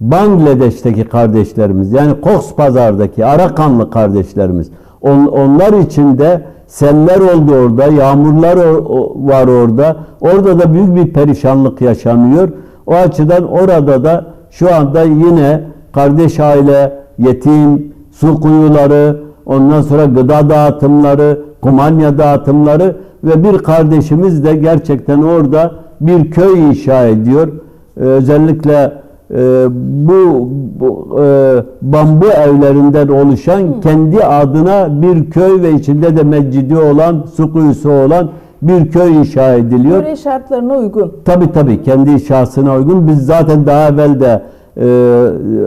Bangladeş'teki kardeşlerimiz yani Cox Pazar'daki Arakanlı kardeşlerimiz on- onlar için de seller oldu orada, yağmurlar var orada. Orada da büyük bir perişanlık yaşanıyor. O açıdan orada da şu anda yine kardeş aile, yetim, su kuyuları, ondan sonra gıda dağıtımları, kumanya dağıtımları ve bir kardeşimiz de gerçekten orada bir köy inşa ediyor. Ee, özellikle e, bu, bu, e, bambu evlerinden oluşan kendi adına bir köy ve içinde de mescidi olan, su kuyusu olan bir köy inşa ediliyor. Yöre şartlarına uygun. Tabi tabi kendi şahsına uygun. Biz zaten daha evvel de e,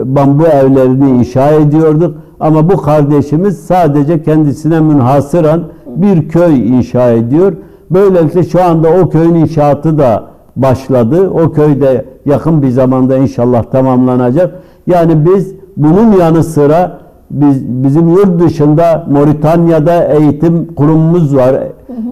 bambu evlerini inşa ediyorduk. Ama bu kardeşimiz sadece kendisine münhasıran bir köy inşa ediyor. Böylelikle şu anda o köyün inşaatı da başladı. O köyde yakın bir zamanda inşallah tamamlanacak. Yani biz bunun yanı sıra biz, bizim yurt dışında Moritanya'da eğitim kurumumuz var.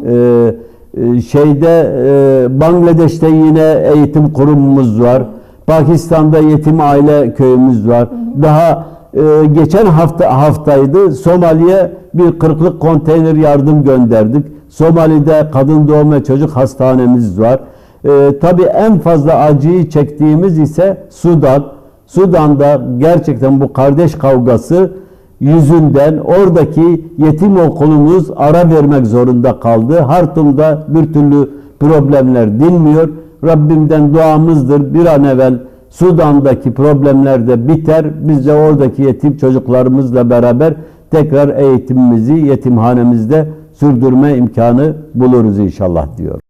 Ee, e, şeyde e, Bangladeş'te yine eğitim kurumumuz var. Pakistan'da yetim aile köyümüz var. Daha e, geçen hafta haftaydı Somali'ye bir kırklık konteyner yardım gönderdik. Somali'de kadın doğum ve çocuk hastanemiz var. E, tabii en fazla acıyı çektiğimiz ise Sudan. Sudan'da gerçekten bu kardeş kavgası yüzünden oradaki yetim okulumuz ara vermek zorunda kaldı. Hartum'da bir türlü problemler dinmiyor. Rabbimden duamızdır bir an evvel Sudan'daki problemler de biter. Biz de oradaki yetim çocuklarımızla beraber tekrar eğitimimizi yetimhanemizde sürdürme imkanı buluruz inşallah diyor.